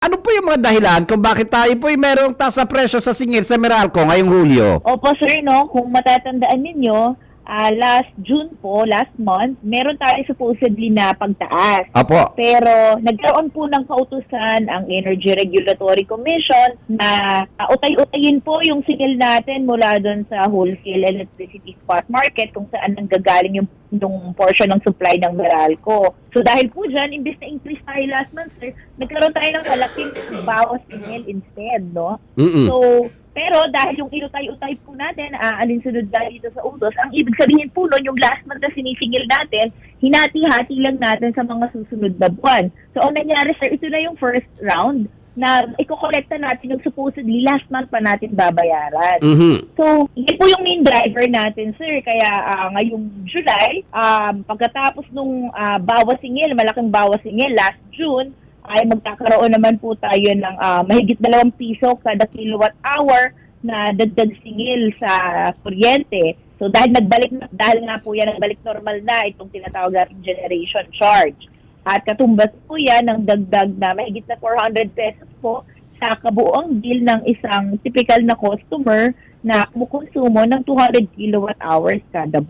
Ano po yung mga dahilan kung bakit tayo po ay merong taas na presyo sa singil sa Meralco ngayong Hulyo? Opo sir, no, kung matatandaan ninyo, ah, last June po, last month, meron tayo supposedly na pagtaas. Apo. Pero nagkaroon po ng kautusan ang Energy Regulatory Commission na uh, utay-utayin po yung singil natin mula doon sa wholesale electricity spot market kung saan nanggagaling yung, yung portion ng supply ng Meralco. So dahil po dyan, imbes na increase tayo last month, sir, nagkaroon tayo ng malaking bawas singil instead, no? Mm-mm. So, pero dahil yung inutay-utay po natin, uh, alinsunod dahil dito sa utos, ang ibig sabihin po nun, yung last month na sinisingil natin, hinati-hati lang natin sa mga susunod na buwan. So, ang nangyari, sir, ito na yung first round na ikokolekta natin yung supposedly last month pa natin babayaran. Mhm. So, yun po yung main driver natin, sir. Kaya ah, ngayong July, um, pagkatapos nung ah, bawas singil, malaking bawas singil last June, ay magkakaroon naman po tayo ng ah, mahigit dalawang piso kada kilowatt hour na dagdag singil sa kuryente. So dahil nagbalik na, dahil nga po yan nagbalik normal na itong tinatawag nating generation charge. At katumbas po yan ng dagdag na mahigit na 400 pesos po sa kabuoang bill ng isang typical na customer na kumukonsumo ng 200 kilowatt hours kada buwan.